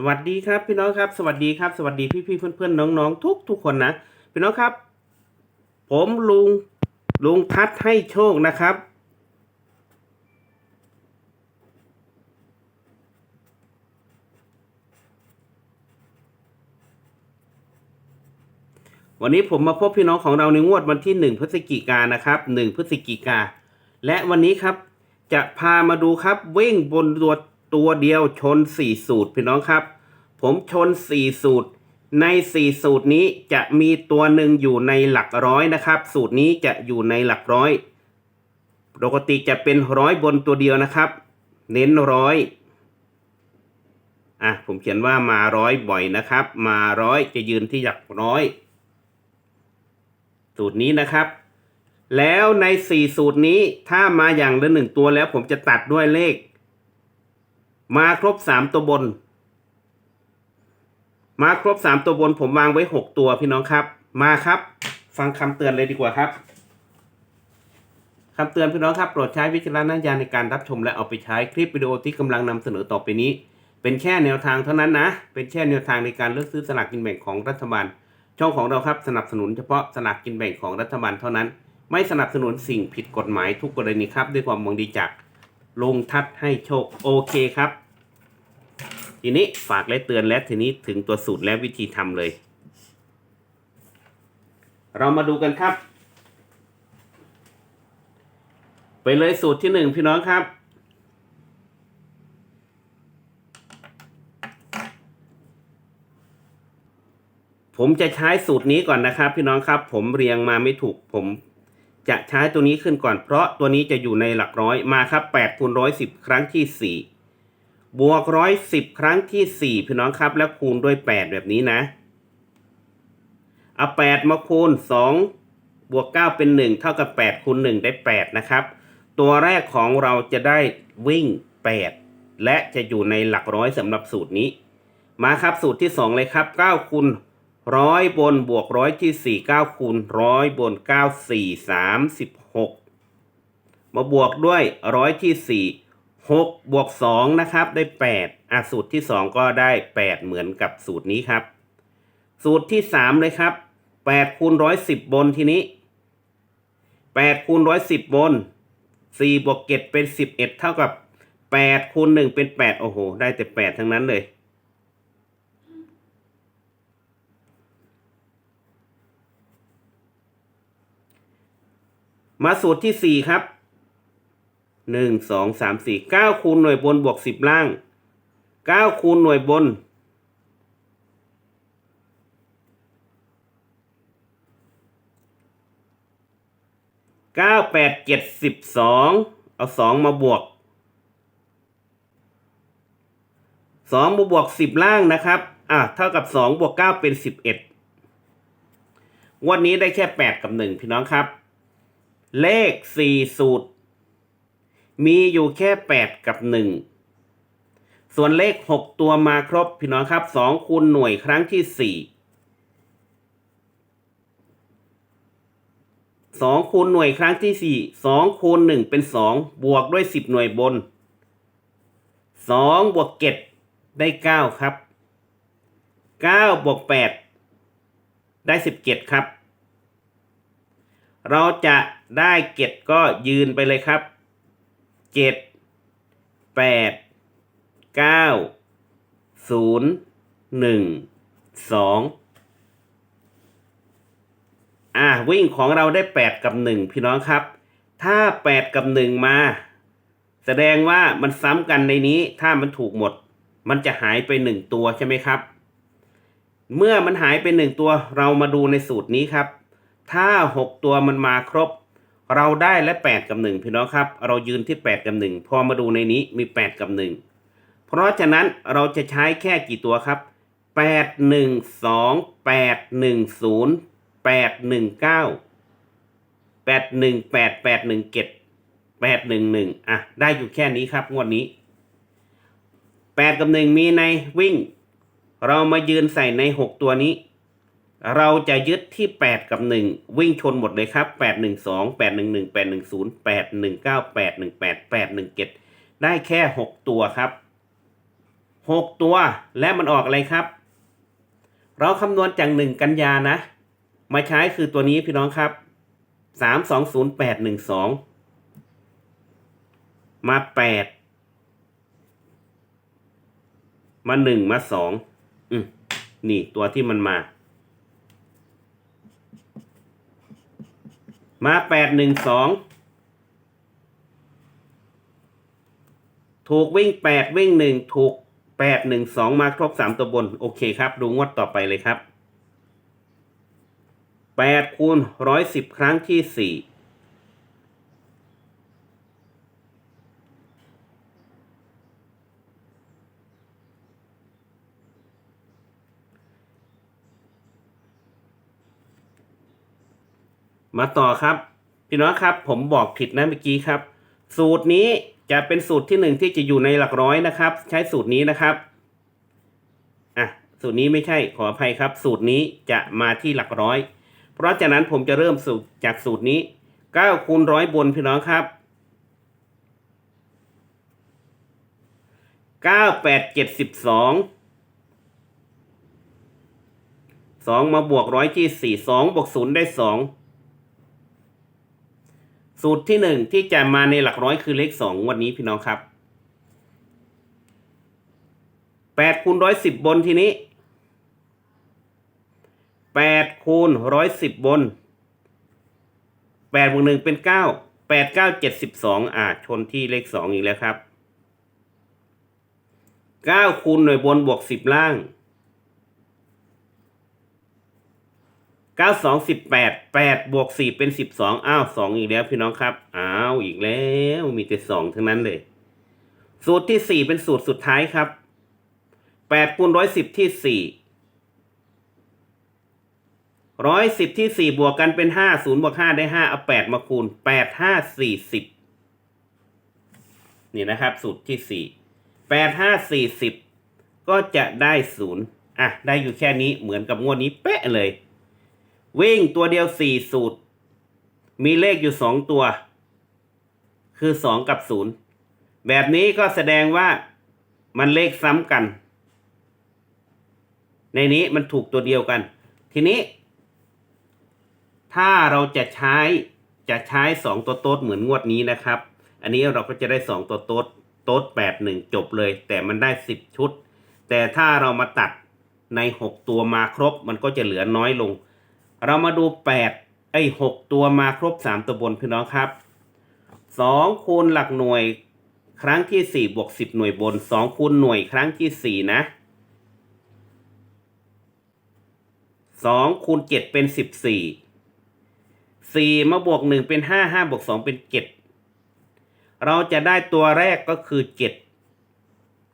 สวัสดีครับพี่น้องครับสวัสดีครับสวัสดีพี่พี่เพื่อนเพื่อนๆน้องทุกทุกคนนะพี่น้องครับ ผมลุงลุงทัดให้โชคนะครับ วันนี้ผมมาพบพี่น้องของเราในงวดวันที่ 1 พฤศจิกานะครับ1พฤศจิกา และวันนี้ครับจะพามาดูครับเว่งบนตัว ตัวเดียวชน 4 สูตรพี่น้องครับ ผมชน 4 สูตร ใน 4 สูตรนี้จะมีตัวหนึ่งอยู่ในหลักร้อยนะครับ สูตรนี้จะอยู่ในหลักร้อยปกติจะเป็นร้อยบนตัวเดียวนะครับ เน้นร้อยอะผมเขียนว่ามาร้อยบ่อยนะครับ มาร้อยจะยืนที่หลักร้อยสูตรนี้นะครับ แล้วใน 4 สูตรนี้ถ้ามาอย่างละหนึ่งตัวแล้วผมจะตัดด้วยเลข มาครบ3ตัวบน มาครบ3ตัวบนผมวางไว้6ตัวพี่น้องครับ มาครับ ฟังคำเตือนเลยดีกว่าครับคำเตือนพี่น้องครับโปรดใช้วิจารณญาณในการรับชมและเอาไปใช้คลิปวิดีโอที่กำลังนำเสนอต่อไปนี้ เป็นแค่แนวทางเท่านั้นนะ เป็นแค่แนวทางในการเลือกซื้อสลากกินแบ่งของรัฐบาล ช่องของเราครับสนับสนุนเฉพาะสลากกินแบ่งของรัฐบาลเท่านั้น ไม่สนับสนุนสิ่งผิดกฎหมายทุกกรณีครับด้วยความหวังดีจาก ลุงทัดให้โชค โอเคครับ ทีนี้ฝากและเตือนและทีนี้ถึงตัวสูตรและวิธีทำเลย เรามาดูกันครับ ไปเลยสูตรที่หนึ่งพี่น้องครับ ผมจะใช้สูตรนี้ก่อนนะครับ พี่น้องครับ ผมเรียงมาไม่ถูกผม จะใช้ตัวนี้ขึ้นก่อน เพราะตัวนี้จะอยู่ในหลักร้อยมาครับ8คูณร้อยสิบครั้งที่ 4 บวกร้อยสิบครั้งที่ 4 พี่น้องครับ แล้วคูณด้วย 8 แบบนี้นะเอา 8 มาคูณ 2 บวก 9 เป็น 1 เท่ากับ 8 คูณ 1 ได้ 8 นะครับ ตัวแรกของเราจะได้วิ่ง 8 และจะอยู่ในหลักร้อยสำหรับสูตรนี้ มาครับสูตรที่ 2 เลยครับ9คูณ ร้อยบนบวกร้อยที่4 9คูณร้อยบน9 4 36มสิบหกมาบวกด้วยร้อยที่4 6บวก2นะครับได้8อะสูตรที่2ก็ได้8เหมือนกับสูตรนี้ครับ สูตรที่3เลยครับ8คูณ110บบนทีนี้8คูณ110บบน4บวก7เป็น11เอ็ดเท่ากับ8คูณ1เป็น8โอ้โห ได้แต่8ทั้งนั้นเลย มาสูตรที่สี่ครับหนึ่งสองสามสี่เก้าคูณหน่วยบนบวกสิบล่างเก้าคูณหน่วยบนเก้าแปดเจ็ดสิบสองเอาสองมาบวกสองมาบวกสิบล่างนะครับ อะ เท่ากับสองบวกเก้าเป็นสิบเอ็ดวันนี้ได้แค่แปดกับหนึ่งพี่น้องครับ เลขสี่สูตร มีอยู่แค่แปดกับหนึ่งส่วนเลขหกตัวมาครบพี่น้องครับสองคูณหน่วยครั้งที่สี่สองคูณหน่วยครั้งที่สี่สองคูณหนึ่งเป็นสองบวกด้วยสิบหน่วยบนสองบวกเจ็ดได้เก้าครับเก้าบวกแปดได้สิบเจ็ดครับ เราจะ ได้เก็ดก็ยืนไปเลยครับเจ็ดแปดเก้าศูนย์หนึ่งสองอะวิ่งของเราได้แปดกับหนึ่งพี่น้องครับ ถ้าแปดกับหนึ่งมา แสดงว่ามันซ้ำกันในนี้ถ้ามันถูกหมด มันจะหายไปหนึ่งตัวใช่ไหมครับ เมื่อมันหายไปหนึ่งตัวเรามาดูในสูตรนี้ครับ ถ้าหกตัวมันมาครบ เราได้และแปดกับหนึ่งพี่น้องครับ เรายืนที่แปดกับหนึ่งพอมาดูในนี้มีแปดกับหนึ่งเพราะฉะนั้นเราจะใช้แค่กี่ตัวครับแปดหนึ่งสองแปดหนึ่งศูนย์แปดหนึ่งเก้าแปดหนึ่งแปดแปดหนึ่งเจ็ดแปดหนึ่งหนึ่งอะได้อยู่แค่นี้ครับงวดนี้แปดกับหนึ่งมีในวิ่ง เรามายืนใส่ในหกตัวนี้ เราจะยึดที่ 8 กับ 1 วิ่งชนหมดเลยครับ 8 1 2 8 1 1 8 1 0 8 1 9 8 1 8 8 1 7 ได้แค่ 6 ตัวครับหกตัวและมันออกอะไรครับ เราคำนวณจากหนึ่งกันยานะ มาใช้คือตัวนี้พี่น้องครับสามสองศูนย์แปดหนึ่งสองมาแปดมาหนึ่งมาสองอืมนี่ตัวที่มันมา มาแปดหนึ่งสองถูกวิ่งแปดวิ่งหนึ่งถูกแปดหนึ่งสองมาครบสามตัวบน โอเคครับ ดูงวดต่อไปเลยครับแปดคูณร้อยสิบครั้งที่สี่ มาต่อครับ พี่น้องครับ ผมบอกผิดนะเมื่อกี้ครับ สูตรนี้จะเป็นสูตรที่หนึ่งที่จะอยู่ในหลักร้อยนะครับ ใช้สูตรนี้นะครับอะสูตรนี้ไม่ใช่ขออภัยครับ สูตรนี้จะมาที่หลักร้อย เพราะฉะนั้นผมจะเริ่มสูตรจากสูตรนี้9คูณร้อยบนพี่น้องครับ9 8 7 12 2มาบวกร้อยที่4 2บวก0ได้2 สูตรที่หนึ่งที่จะมาในหลักร้อยคือเลขสองวันนี้พี่น้องครับแปดคูณร้อยสิบบนทีนี้แปดคูณร้อยสิบบนแปดบวกหนึ่งเป็นเก้าแปดเก้าเจ็ดสิบสองอ่าชนที่เลขสองอีกแล้วครับเก้าคูณหน่วยบนบวกสิบล่าง เก้าสองสิบแปดแปดบวกสี่เป็นสิบสองอ้าวสองอีกแล้วพี่น้องครับอ้าวอีกแล้วมีแต่สองทั้งนั้นเลย สูตรที่สี่เป็นสูตรสุดท้ายครับแปดคูณร้อยสิบที่สี่ร้อยสิบที่สี่บวกกันเป็นห้าศูนย์บวกห้าได้ห้าเอาแปดมาคูณแปดห้าสี่สิบนี่นะครับ สูตรที่สี่แปดห้าสี่สิบก็จะได้ศูนย์อะ ได้อยู่แค่นี้เหมือนกับงวดนี้เป๊ะเลย วิ่งตัวเดียวสี่สูตร มีเลขอยู่สองตัว คือสองกับศูนย์แบบนี้ก็แสดงว่ามันเลขซ้ำกัน ในนี้มันถูกตัวเดียวกัน ทีนี้ ถ้าเราจะใช้จะใช้สองตัวโต๊ดเหมือนงวดนี้นะครับ อันนี้เราก็จะได้สองตัวโต๊ดโต๊ดแปดหนึ่งจบเลย แต่มันได้สิบชุด แต่ถ้าเรามาตัดในหกตัวมาครบ มันก็จะเหลือน้อยลง เรามาดูแปดไอ้หกตัวมาครบสามตัวบนพี่น้องครับสองคูณหลักหน่วยครั้งที่สี่บวกสิบหน่วยบนสองคูณหน่วยครั้งที่สี่นะสองคูณเจ็ดเป็นสิบสี่สี่มาบวกหนึ่งเป็นห้าห้าบวกสองเป็นเจ็ดเราจะได้ตัวแรกก็คือเจ็ด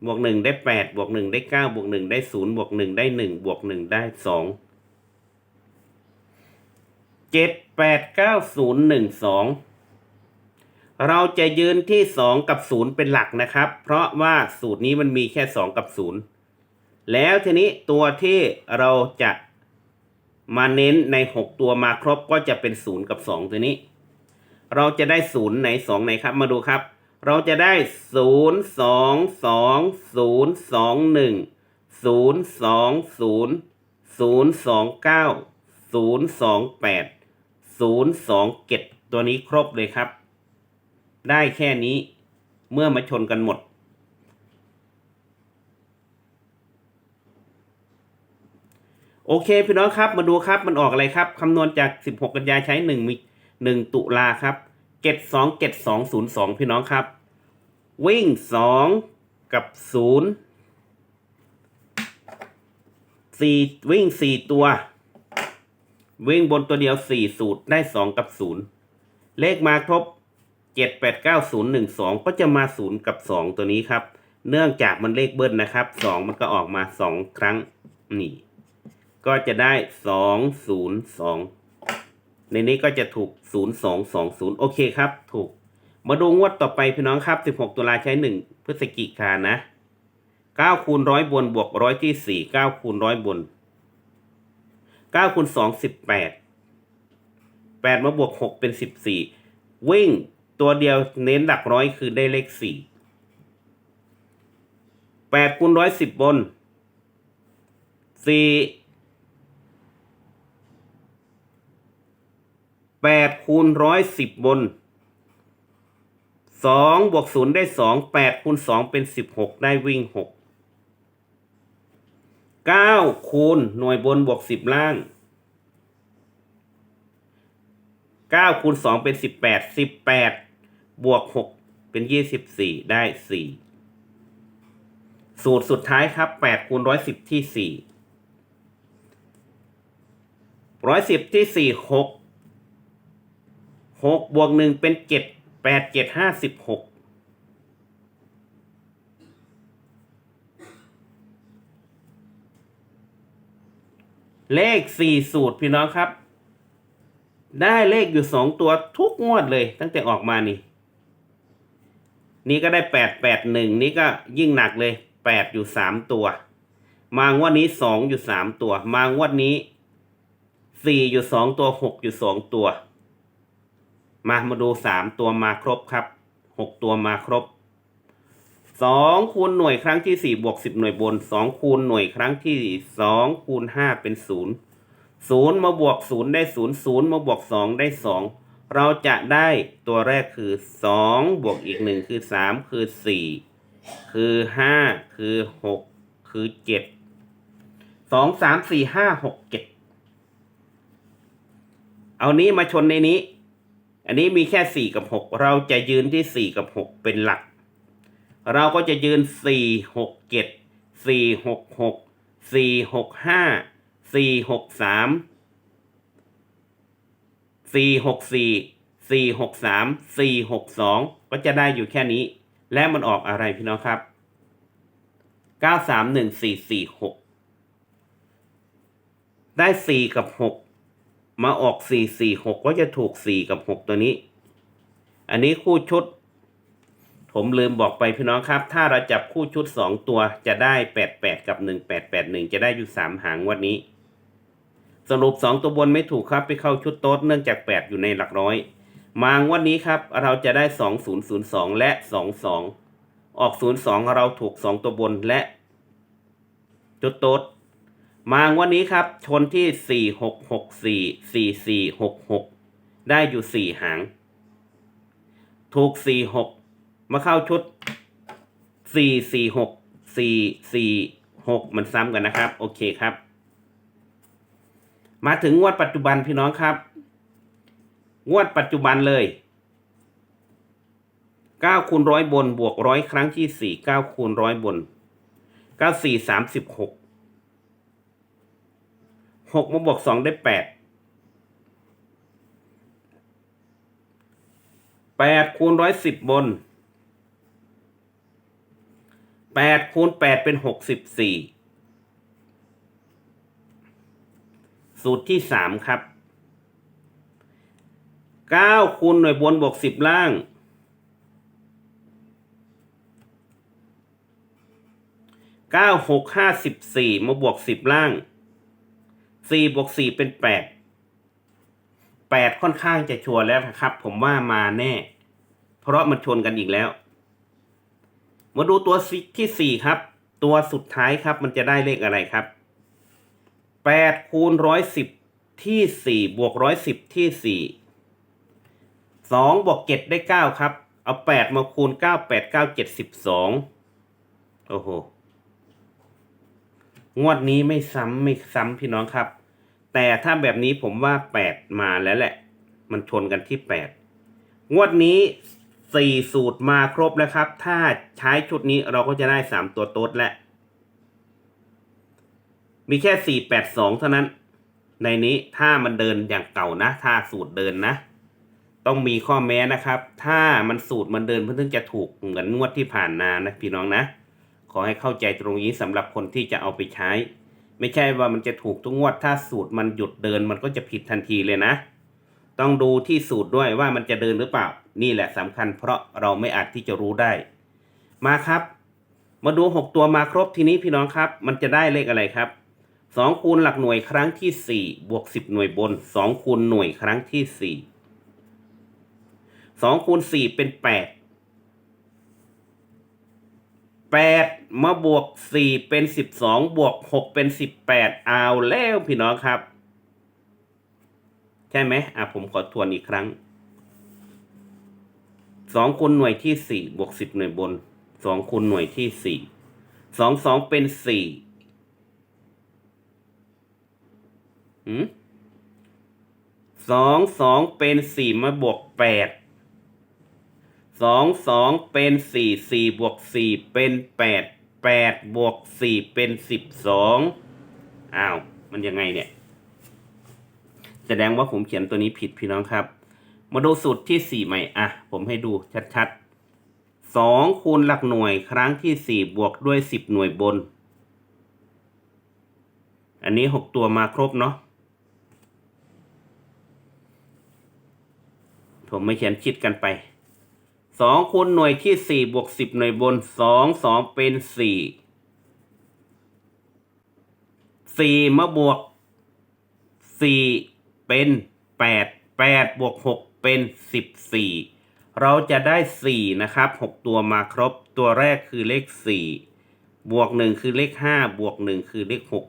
บวกหนึ่งได้แปดบวกหนึ่งได้เก้าบวกหนึ่งได้ศูนย์บวกหนึ่งได้หนึ่งบวกหนึ่งได้สอง เจ็ดแปดเก้าศูนย์หนึ่งสองเราจะยืนที่สองกับศูนย์เป็นหลักนะครับ เพราะว่าสูตรนี้มันมีแค่สองกับศูนย์แล้วทีนี้ตัวที่เราจะมาเน้นในหกตัวมาครบก็จะเป็นศูนย์กับสองตัวนี้ เราจะได้ศูนย์ไหนสองไหนครับมาดูครับ เราจะได้ศูนย์สองสองศูนย์สองหนึ่งศูนย์สองศูนย์ศูนย์สองเก้าศูนย์สองแปด ศูนย์สองเจ็ดตัวนี้ครบเลยครับ ได้แค่นี้เมื่อมาชนกันหมด โอเคพี่น้องครับมาดูครับมันออกอะไรครับคำนวณจาก 16 กันยาใช้ 1 มี 1 ตุลาครับเจ็ดสองเจ็ดสองศูนย์สองพี่น้องครับ วิ่งสองกับศูนย์สี่วิ่งสี่ตัว วิ่งบนตัวเดียวสี่สูตรได้สองกับศูนย์เลขมาครบเจ็ดแปดเก้าศูนย์หนึ่งสองก็จะมาศูนย์กับสองตัวนี้ครับ เนื่องจากมันเลขเบิ้ลนะครับสองมันก็ออกมาสองครั้งนี่ ก็จะได้สองศูนย์สองในนี้ก็จะถูกศูนย์สองสองศูนย์โอเคครับ ถูก มาดูงวดต่อไปพี่น้องครับสิบหกตุลาใช้หนึ่งพฤศจิกายนนะเก้าคูณร้อยบนบวกร้อยที่สี่เก้าคูณร้อยบน เก้าคูณสองสิบแปดแปดมาบวกหกเป็นสิบสี่วิ่งตัวเดียวเน้นหลักร้อยคือได้เลขสี่แปดคูณร้อยสิบบนสี่แปดคูณร้อยสิบบนสองบวกศูนย์ได้สองแปดคูณสองเป็นสิบหกได้วิ่งหก เก้าคูณหน่วยบนบวกสิบล่างเก้าคูณสองเป็นสิบแปดสิบแปดบวกหกเป็นยี่สิบสี่ได้สี่สูตรสุดท้ายครับแปดคูณร้อยสิบที่สี่ร้อยสิบที่สี่หกหกบวกหนึ่งเป็นเจ็ดแปดเจ็ดห้าสิบหก เลขสี่สูตรพี่น้องครับ ได้เลขอยู่สองตัวทุกงวดเลย ตั้งแต่ออกมานี่ นี่ก็ได้แปดแปดหนึ่งนี่ก็ยิ่งหนักเลยแปดอยู่สามตัว มางวดนี้สองอยู่สามตัว มางวดนี้สี่อยู่สองตัวหกอยู่สองตัว มามาดูสามตัวมาครบครับหกตัวมาครบ สองคูณหน่วยครั้งที่สี่บวกสิบหน่วยบนสองคูณหน่วยครั้งที่สองคูณห้าเป็นศูนย์ศูนย์มาบวกศูนย์ได้ศูนย์ศูนย์มาบวกสองได้สองเราจะได้ตัวแรกคือสองบวกอีกหนึ่งคือสามคือสี่คือห้าคือหกคือเจ็ดสองสามสี่ห้าหกเจ็ดเอานี้มาชนในนี้ อันนี้มีแค่สี่กับหกเราจะยืนที่สี่กับหกเป็นหลัก เราก็จะยืน 4 6 7 4 6 6 4 6 5 4 6 3 4 6 4 4 6 3 4 6 2 ก็จะได้อยู่แค่นี้ และมันออกอะไรพี่น้องครับ 9 3 1 4 4 6 ได้ 4 กับ 6 มาออก 4 4 6 ก็จะถูก 4 กับ 6 ตัวนี้ อันนี้คู่ชุด ผมลืมบอกไปพี่น้องครับ ถ้าเราจับคู่ชุดสองตัวจะได้แปดแปดกับหนึ่งแปดแปดหนึ่งจะได้อยู่สามหางวันนี้ สรุปสองตัวบนไม่ถูกครับไปเข้าชุดโต๊ดเนื่องจากแปดอยู่ในหลักร้อย มางวันนี้ครับ เราจะได้สองศูนย์ศูนย์สองและสองสองออกศูนย์สองเราถูกสองตัวบนและจุดโต๊ดมางวันนี้ครับ ชนที่สี่หกหกสี่สี่สี่หกหกได้อยู่สี่หาง ถูกสี่หก มาเข้าชุดสี่สี่หกสี่สี่หกมันซ้ำกันนะครับ โอเคครับ มาถึงงวดปัจจุบันพี่น้องครับ งวดปัจจุบันเลยเก้าคูณร้อยบนบวกร้อยครั้งที่สี่เก้าคูณร้อยบนเก้าสี่สามสิบหกหกมาบวกสองได้แปดแปดคูณร้อยสิบบน แปดคูณแปดเป็นหกสิบสี่สูตรที่สามครับเก้าคูณหน่วยบนบวกสิบล่างเก้าหกห้าสิบสี่มาบวกสิบล่างสี่บวกสี่เป็นแปดแปดค่อนข้างจะชัวร์แล้วครับ ผมว่ามาแน่ เพราะมันชนกันอีกแล้ว มาดูตัวที่สี่ครับ ตัวสุดท้ายครับ มันจะได้เลขอะไรครับแปดคูณร้อยสิบที่สี่บวกร้อยสิบที่สี่สองบวกเจ็ดได้เก้าครับ เอาแปดมาคูณเก้าแปดเก้าเจ็ดสิบสองโอ้โหงวดนี้ไม่ซ้ำไม่ซ้ำพี่น้องครับ แต่ถ้าแบบนี้ผมว่าแปดมาแล้วแหละ มันชนกันที่แปดงวดนี้ สี่สูตรมาครบแล้วครับ ถ้าใช้ชุดนี้เราก็จะได้สามตัวโต๊ดแล้วมีแค่สี่แปดสองเท่านั้น ในนี้ถ้ามันเดินอย่างเก่านะ ถ้าสูตรเดินนะ ต้องมีข้อแม้นะครับ ถ้ามันสูตรมันเดินเพื่อถึงจะถูกเหมือนงวดที่ผ่านมานะพี่น้องนะ ขอให้เข้าใจตรงนี้สำหรับคนที่จะเอาไปใช้ ไม่ใช่ว่ามันจะถูกทุกงวด ถ้าสูตรมันหยุดเดินมันก็จะผิดทันทีเลยนะ ต้องดูที่สูตรด้วยว่ามันจะเดินหรือเปล่า นี่แหละสำคัญเพราะเราไม่อาจที่จะรู้ได้ มาครับ มาดูหกตัวมาครบทีนี้พี่น้องครับ มันจะได้เลขอะไรครับสองคูณหลักหน่วยครั้งที่สี่บวกสิบหน่วยบนสองคูณหน่วยครั้งที่สี่สองคูณสี่เป็นแปดแปดมาบวกสี่เป็นสิบสองบวกหกเป็นสิบแปดเอาแล้วพี่น้องครับ ช่ไหมอะผมขอทวนอีกครั้งสองคูณหน่วยที่สี่บวกสิบหน่วยบนสองคูณหน่วยที่สี่สองสองเป็นสี่หืมสองสองเป็นสี่มาบวกแปดสองสองเป็นสี่สี่บวกสี่เป็นแปดแปดบวกสี่เป็นสิบสองอ้าว มันยังไงเนี่ย แสดงว่าผมเขียนตัวนี้ผิดพี่น้องครับ มาดูสูตรที่สี่ใหม่อะ ผมให้ดูชัดๆสองคูณหลักหน่วยครั้งที่สี่บวกด้วยสิบหน่วยบน อันนี้หกตัวมาครบเนาะผมไม่เขียนคิดกันไปสองคูณหน่วยที่สี่บวกสิบหน่วยบนสองสองเป็นสี่สี่มาบวกสี่ เป็นแปดแปดบวกหกเป็นสิบสี่เราจะได้สี่นะครับหกตัวมาครบตัวแรกคือเลขสี่บวกหนึ่งคือเลขห้าบวกหนึ่งคือเลขหก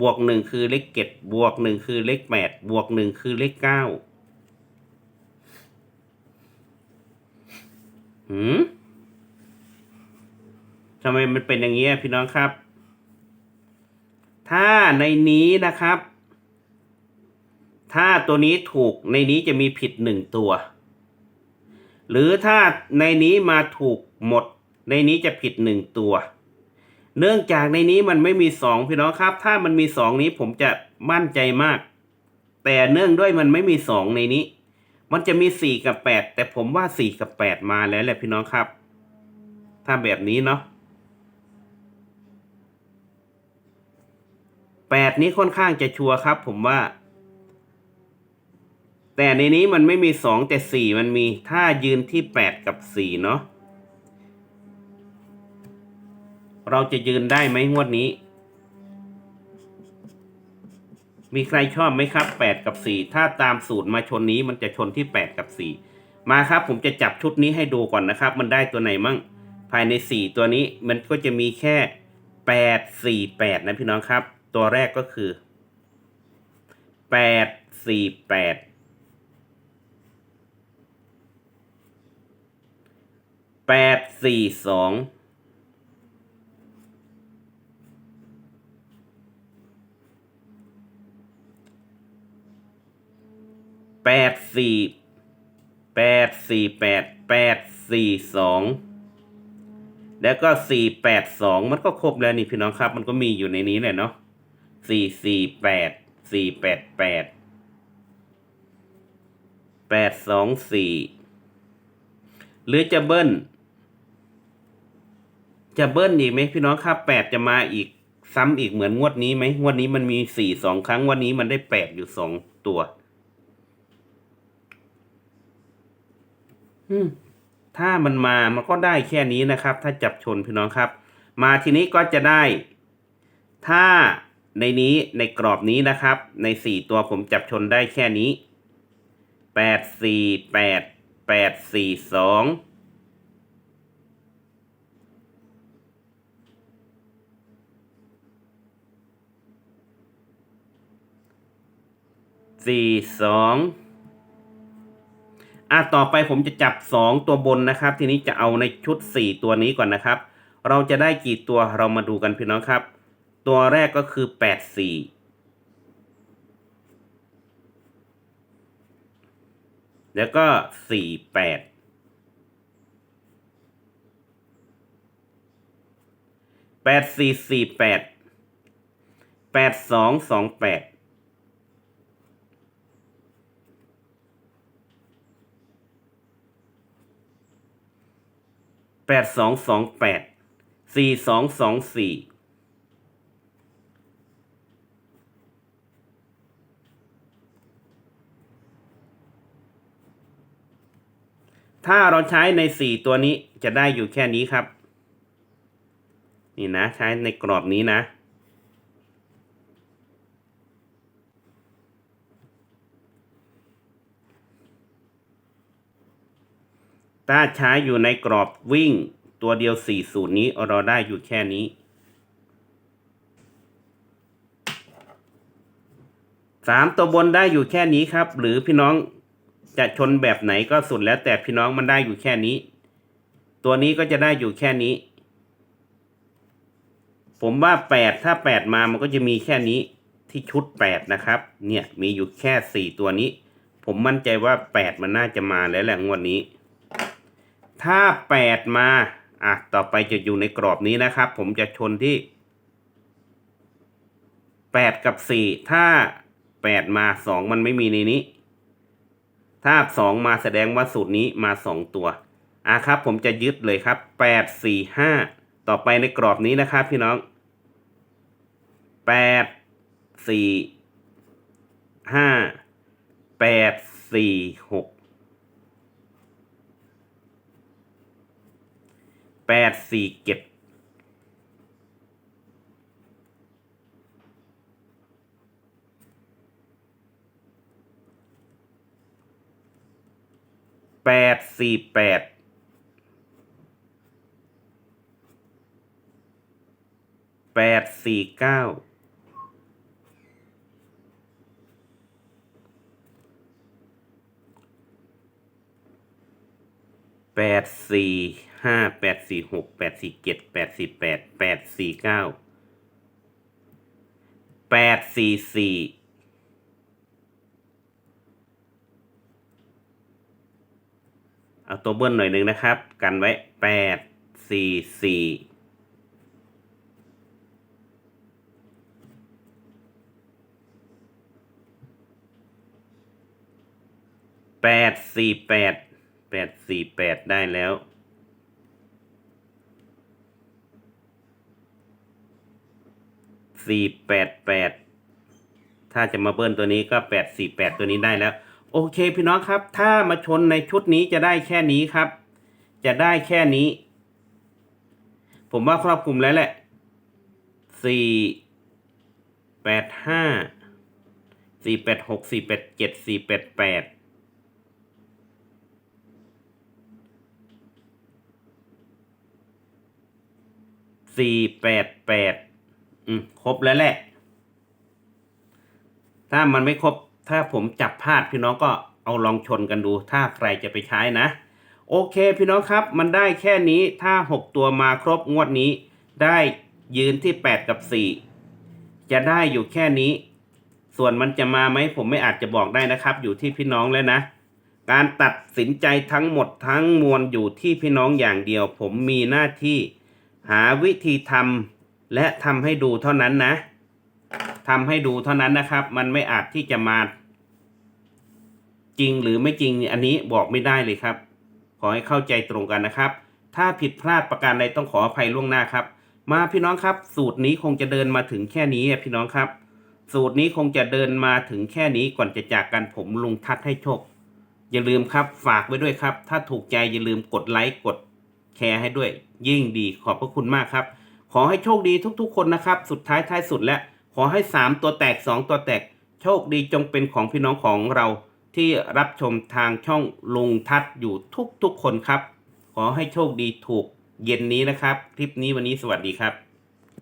บวกหนึ่งคือเลขเจ็ดบวกหนึ่งคือเลขแปดบวกหนึ่งคือเลขเก้าหืมทำไมมันเป็นอย่างนี้พี่น้องครับ ถ้าในนี้นะครับ ถ้าตัวนี้ถูกในนี้จะมีผิดหนึ่งตัว หรือถ้าในนี้มาถูกหมด ในนี้จะผิดหนึ่งตัว เนื่องจากในนี้มันไม่มีสองพี่น้องครับ ถ้ามันมีสองนี้ผมจะมั่นใจมาก แต่เนื่องด้วยมันไม่มีสองในนี้ มันจะมีสี่กับแปดแต่ผมว่าสี่กับแปดมาแล้วแหละพี่น้องครับ ถ้าแบบนี้เนาะแปดนี้ค่อนข้างจะชัวร์ครับ ผมว่า แต่ในนี้มันไม่มี 2 แต่ 4 มันมีถ้ายืนที่ 8 กับ 4 เนาะเราจะยืนได้ไหมงวดนี้ มีใครชอบไหมครับ 8 กับ 4 ถ้าตามสูตรมาชนนี้มันจะชนที่ 8 กับ 4 มาครับผมจะจับชุดนี้ให้ดูก่อนนะครับ มันได้ตัวไหนมั่ง ภายใน 4 ตัวนี้มันก็จะมีแค่ 8 4 8 นะพี่น้องครับ ตัวแรกก็คือ 8 4 8 แปดสี่สองแปดสี่แปดสี่แปดแปดสี่สองแล้วก็สี่แปดสองมันก็ครบแล้วนี่พี่น้องครับ มันก็มีอยู่ในนี้แหละเนาะสี่สี่แปดสี่แปดแปดแปดสองสี่หรือจะเบิ้ล จะเบิ้ลอีกไหมพี่น้องครับแปดจะมาอีกซ้ำอีกเหมือนงวดนี้ไหมงวดนี้มันมีสี่สองครั้งวันนี้มันได้แปดอยู่สองตัว อืมถ้ามันมามันก็ได้แค่นี้นะครับ ถ้าจับชนพี่น้องครับ มาทีนี้ก็จะได้ ถ้าในนี้ในกรอบนี้นะครับ ในสี่ตัวผมจับชนได้แค่นี้แปดสี่แปดแปดสี่สอง สี่สองอะต่อไปผมจะจับสองตัวบนนะครับ ทีนี้จะเอาในชุดสี่ตัวนี้ก่อนนะครับ เราจะได้กี่ตัวเรามาดูกันพี่น้องครับ ตัวแรกก็คือแปดสี่แล้วก็สี่แปดแปดสี่สี่แปดแปดสองสองแปด แปดสองสองแปดสี่สองสองสี่ถ้าเราใช้ในสี่ตัวนี้จะได้อยู่แค่นี้ครับ นี่นะ ใช้ในกรอบนี้นะ ถ้าใช้อยู่ในกรอบวิ่งตัวเดียวสี่สูตรนี้เราได้อยู่แค่นี้สามตัวบนได้อยู่แค่นี้ครับ หรือพี่น้องจะชนแบบไหนก็สุดแล้วแต่พี่น้องมันได้อยู่แค่นี้ ตัวนี้ก็จะได้อยู่แค่นี้ ผมว่าแปดถ้าแปดมามันก็จะมีแค่นี้ที่ชุดแปดนะครับ เนี่ยมีอยู่แค่สี่ตัวนี้ ผมมั่นใจว่าแปดมันน่าจะมาแล้วแหละงวดนี้ ถ้าแปดมาอะต่อไปจะอยู่ในกรอบนี้นะครับ ผมจะชนที่แปดกับสี่ถ้าแปดมาสองมันไม่มีในนี้ ถ้าสองมาแสดงว่าสูตรนี้มาสองตัวอะครับ ผมจะยึดเลยครับแปดสี่ห้าต่อไปในกรอบนี้นะครับพี่น้องแปดสี่ห้า แปดสี่หกแปดสี่เจ็ดแปดสี่แปดแปดสี่เก้าแปดสี่ ห้าแปดสี่หกแปดสี่เจ็ดแปดสี่แปดแปดสี่เก้าแปดสี่สี่เอาตัวเบิ้ลหน่อยหนึ่งนะครับ กันไว้แปดสี่สี่แปดสี่แปดแปดสี่แปดได้แล้ว สี่แปดแปดถ้าจะมาเบิ้ลตัวนี้ก็แปดสี่แปดตัวนี้ได้แล้ว โอเคพี่น้องครับ ถ้ามาชนในชุดนี้จะได้แค่นี้ครับ จะได้แค่นี้ ผมว่าครอบคลุมแล้วแหละสี่แปดห้าสี่แปดหกสี่แปดเจ็ดสี่แปดแปดสี่แปดแปด อืมครบแล้วแหละ ถ้ามันไม่ครบ ถ้าผมจับพลาดพี่น้องก็เอาลองชนกันดู ถ้าใครจะไปใช้นะ โอเคพี่น้องครับ มันได้แค่นี้ ถ้า 6 ตัวมาครบงวดนี้ ได้ยืนที่ 8 กับ 4 จะได้อยู่แค่นี้ ส่วนมันจะมาไหมผมไม่อาจจะบอกได้นะครับ อยู่ที่พี่น้องแล้วนะการตัดสินใจทั้งหมดทั้งมวลอยู่ที่พี่น้องอย่างเดียว ผมมีหน้าที่ หาวิธีทำ และทำให้ดูเท่านั้นนะทำให้ดูเท่านั้นนะครับ มันไม่อาจที่จะมา จริงหรือไม่จริงอันนี้บอกไม่ได้เลยครับ ขอให้เข้าใจตรงกันนะครับ ถ้าผิดพลาดประการใดต้องขออภัยล่วงหน้าครับ มาพี่น้องครับ สูตรนี้คงจะเดินมาถึงแค่นี้พี่น้องครับ สูตรนี้คงจะเดินมาถึงแค่นี้ก่อนจะจากกันผมลุงทัดให้โชคอย่าลืมครับฝากไว้ด้วยครับ ถ้าถูกใจอย่าลืมกดไลค์กดแชร์ให้ด้วย ยิ่งดีขอบพระคุณมากครับ ขอให้โชคดีทุกๆ คนนะครับ สุดท้ายท้ายสุดและ ขอให้สามตัวแตกสองตัวแตก โชคดีจงเป็นของพี่น้องของเราที่รับชมทางช่องลุงทัศอยู่ทุกๆคนครับ ขอให้โชคดีถูกเย็นนี้นะครับ คลิปนี้วันนี้สวัสดีครับ